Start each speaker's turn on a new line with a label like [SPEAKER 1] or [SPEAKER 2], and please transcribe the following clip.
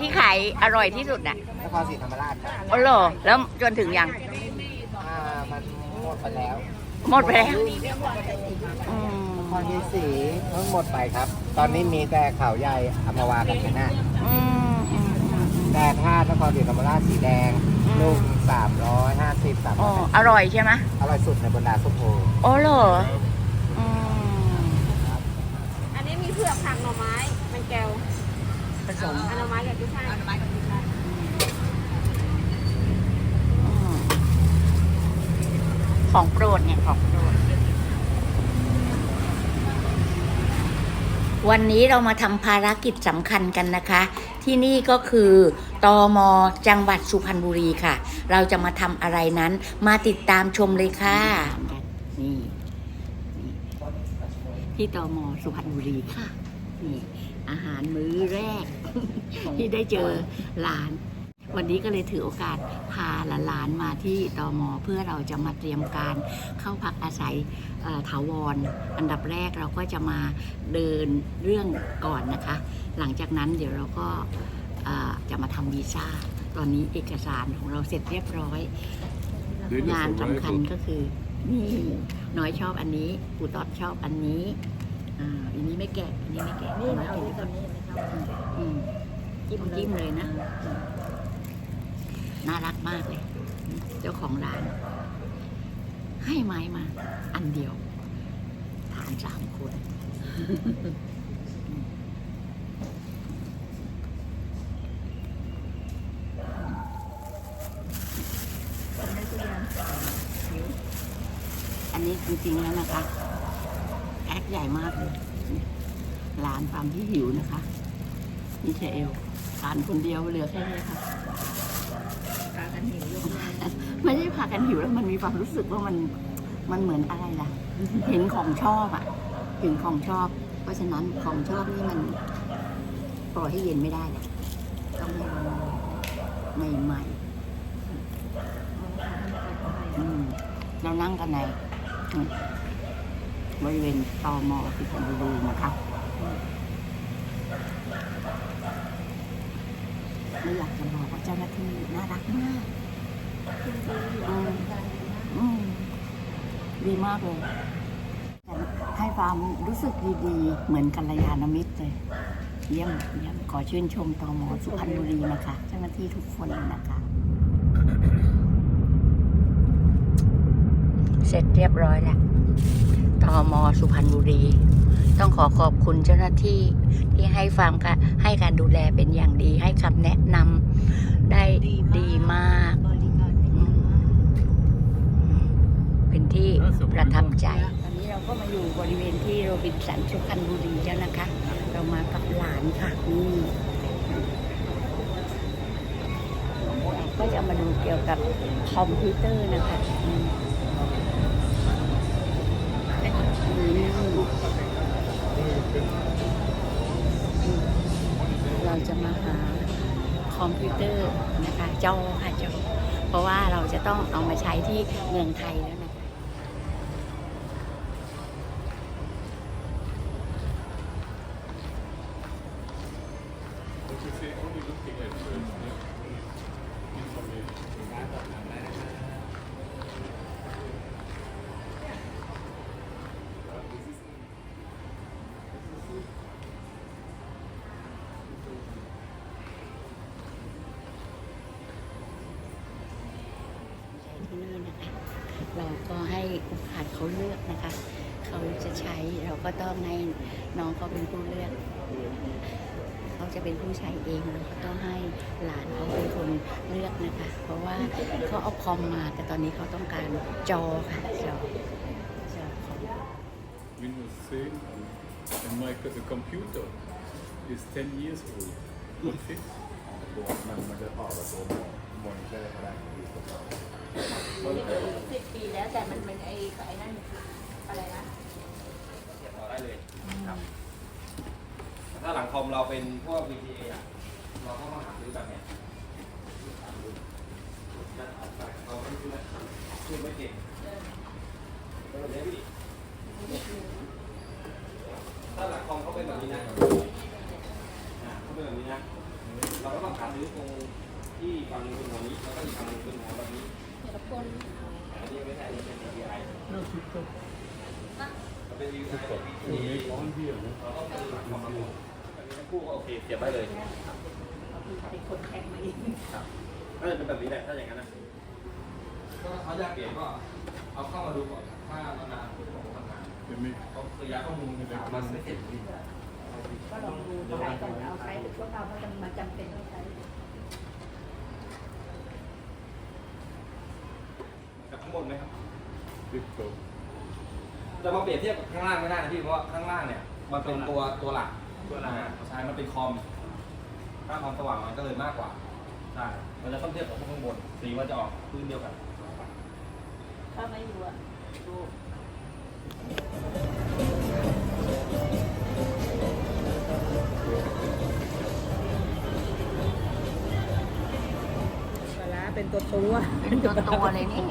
[SPEAKER 1] ที่ขายอร่อยที่สุดน่ะ
[SPEAKER 2] นครศรีธรรมราชครับ
[SPEAKER 1] อ๋อเหรอแล้วจนถึงยัง
[SPEAKER 2] อ่ามันหมดไปแล้ว
[SPEAKER 1] หมดไปแล้วอืม
[SPEAKER 2] นครศรีสีเพิ่งหมดไปครับ ตอนนี้มีแต่เขาใหญ่อัมพวากับชนะ
[SPEAKER 1] อืมอืมอืม
[SPEAKER 2] แต่ถ้านครศรีธรรมราชสีแดง
[SPEAKER 1] อืม
[SPEAKER 2] ลูกสามร้อยห้าสิบสาม
[SPEAKER 1] อ๋
[SPEAKER 2] ร้
[SPEAKER 1] อ
[SPEAKER 2] อย
[SPEAKER 1] อร่อยใช่ไหม
[SPEAKER 2] อร่อยสุดในบรรดาส้มโอ
[SPEAKER 1] อ๋อเหรออืม
[SPEAKER 3] อันนี้มีเผือกผักหน่อไม้ มันแก้ว
[SPEAKER 1] ผสม
[SPEAKER 3] อันหน่อไม้กับกุ้ยช่ายหน่อไม้กับกุ้ยช่าย
[SPEAKER 1] อืม ของโปรดเนี่ยของโปรด วันนี้เรามาทำภารกิจสำคัญกันนะคะ ที่นี่ก็คือตอมจังหวัดสุพรรณบุรีค่ะ เราจะมาทำอะไรนั้นมาติดตามชมเลยค่ะ นี่นี่ที่ตอมสุพรรณบุรีค่ะ นี่อาหารมื้อแรก ที่ได้เจอหลาน วันนี้ก็เลยถือโอกาสพาหลานๆมาที่ตอมเพื่อเราจะมาเตรียมการเข้าพักอาศัยเอ่อถาวรอันดับแรกเราก็จะมาเดินเรื่องก่อนนะคะ หลังจากนั้นเดี๋ยวเราก็เอ่อจะมาทำวีซ่า ตอนนี้เอกสารของเราเสร็จเรียบร้อย งานสำคัญก็คือนี่น้อยชอบอันนี้ปูตอดชอบอันนี้อ่าอันนี้ไม่แกะอันนี้ไม่แกะน้อยแกะดีกว่าอืมจิ้มจิ้มเลยนะ น่ารักมากเลย เจ้าของร้าน ให้ไม้มา อันเดียว ทานสามคนอันนี้จริงๆแล้วนะคะแอคใหญ่มากเลยร้านความที่หิวนะคะมิเชลทานคนเดียวเหลือแค่นี้ค่ะ
[SPEAKER 3] ปลากันหิว
[SPEAKER 1] ไม่ได้พากันหิวแล้วมันมีความรู้สึกว่ามันมันเหมือนอะไรล่ะ เห็นของชอบอะ เห็นของชอบ เพราะฉะนั้นของชอบนี่มันปล่อยให้เย็นไม่ได้แหละต้องให้มันใหม่ๆเรานั่งกันในบริเวณตอมอที่ชลบุรีนะคะไม่อยากจะบอก เจ้าหน้าที่น่ารักมากอืมดีมากเลยให้ความรู้สึกดีๆ เหมือนกัลยาณมิตรเลย เยี่ยมเยี่ยมขอชื่นชมตมสุพรรณบุรีนะคะ เจ้าหน้าที่ทุกคนนะคะ เสร็จเรียบร้อยแล้วตมสุพรรณบุรี ต้องขอขอบคุณเจ้าหน้าที่ที่ให้ความค่ะให้การดูแลเป็นอย่างดี ให้คำแนะนำได้ดีมากอืมเป็นที่ประทับใจ ตอนนี้เราก็มาอยู่บริเวณที่โรบินสันสุพรรณบุรีแล้วนะคะ เรามากับหลานค่ะนี่ก็จะมาดูเกี่ยวกับคอมพิวเตอร์นะคะ เตอร์นะคะจอค่ะจอเพราะว่าเราจะต้องเอามาใช้ที่เมืองไทยแล้ว ก็ต้องให้น้องเขาเป็นผู้เลือกเขาจะเป็นผู้ใช้เองเราก็ต้องให้หลานเขาเป็นคนเลือกนะคะ เพราะว่าเขาเอาคอมมาแต่ตอนนี้เขาต้องการจอค่ะจอจอคอม
[SPEAKER 4] Windows 10 and my co- the computer is 10 years old. Not fit.
[SPEAKER 2] ตัวมันมันจะต่อกับตัวมอนิเตอร์ก็ได้
[SPEAKER 3] สิบปีแล้วแต่มันเป็นไอ้ไอ้นั่นอะไรนะ
[SPEAKER 5] เสียบต่อ ได้เลยครับแต่ถ้าหลังคอมเราเป็นพวก VGA อะเราก็ต้องหาซื้อแบบเนี้ยเราไม่ซื้อนะซื้อไม่เก่งก็แบบนี้พี่ถ้าหลังคอมเขาเป็นแบบนี้นะอะเขาเป็นแบบนี้นะ เราก็ต้องหาซื้อตรงที่ฝั่งหนึงเป็นหัวนี้แล้วก็อีกฝั่งหนึงเป็นหัวแบบนี้
[SPEAKER 3] เดี๋ยวรบกวน
[SPEAKER 5] อันนี้ไม่ใช่อันนี้เป็น DPI คู่ก็โอเคเสียบได้เลย
[SPEAKER 3] เป็นคนแข่งมาเอง
[SPEAKER 5] ครับน่าจะเป็นแบบนี้แหละถ้าอย่างนั้นนะก็เขาอยากเปลี่ยนก็เอาเข้ามาดูก่อนถ้านานคุณบอกว่ามันนานเขาระยข้อมูลสามวันไม่เสร็จ
[SPEAKER 3] ก็ลองดูใช้ก่อนเอาใช้หรือพวกเราเพราะมันจำเป็นต้องใช้
[SPEAKER 5] กับข้างบนไหมครับ
[SPEAKER 4] sit down.
[SPEAKER 5] จะมาเปรียบเทียบกับข้างล่างไม่ได้นะพี่เพราะว่าข้างล่างเนี่ยมันเป็นตัวตัวหลักตัวหลักใช่มันเป็นคอมค่าความสว่างมันก็เลยมากกว่าใช่มันจะต้องเทียบกับพวกข้างบนสีมันจะออกพื้นเดียวกัน
[SPEAKER 3] ถ้าไม่รู้อะดูปลาร้าเป็นตัวตัว
[SPEAKER 1] เป็นตัวตัวๆเลยนี่